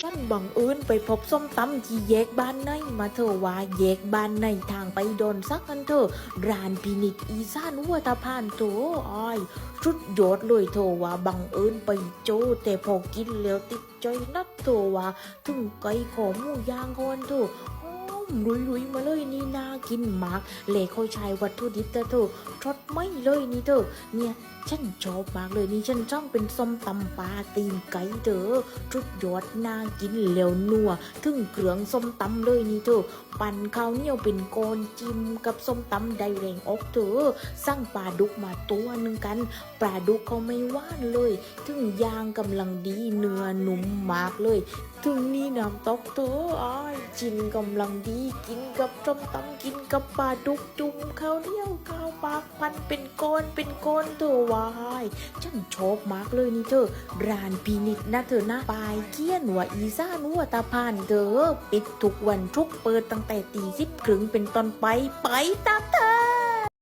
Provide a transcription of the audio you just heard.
ฉันบังเอิญไปพบส้มตำที่แยกบ้านในมาเธอว่าแยกบ้านในทางไปโดนซักกันเถอร้านพินิจอีสานวัวตาพานโถอ้อยชุดยอดเลยเธอว่าบังเอิญไปโจ แต่พอกินแล้วติดใจนักเธอว่าถึงไก่ขอหมูย่างก่อนเถอ รวยๆมาเลยนี่น่ากินมากเล่เขาใช้วัตถุดิบแต่เธอะทดไม่เลยนี่เธอเนี่ยฉันชอบมากเลยนี่ฉันจ้องเป็นส้มตำปลาตีนไก่เด้อชุดยอดน่ากินแล้วนัวถึงเครื่องส้มตำเลยนี่เธอปั่นข้าวเหนียวเป็นก้อนจิ้มกับส้มตำไดแรงออกเธอสั่งปลาดุกมาตัวหนึ่งกันปลาดุกเขาไม่ว่านเลย ถึงยางกำลังดีเนื้อนุ่มมากเลย ถึงนี่น้ำตกเธออ้ายจินกำลังดีกินกับส้มตำกินกับปลาดุกจุ่มข้าวเหนียวข้าวปากพันเป็นก้อนเป็นก้อนเธอวายฉันชอบมากเลยนี่เธอร้านพินิจนะเธอนะปลายเกี้ยนว่าอีซ่านวัวตาพานเธอปิดทุกวันทุกเปิดตั้งแต่ตีสิบครึ่งเป็นต้นไปไปตามเธอ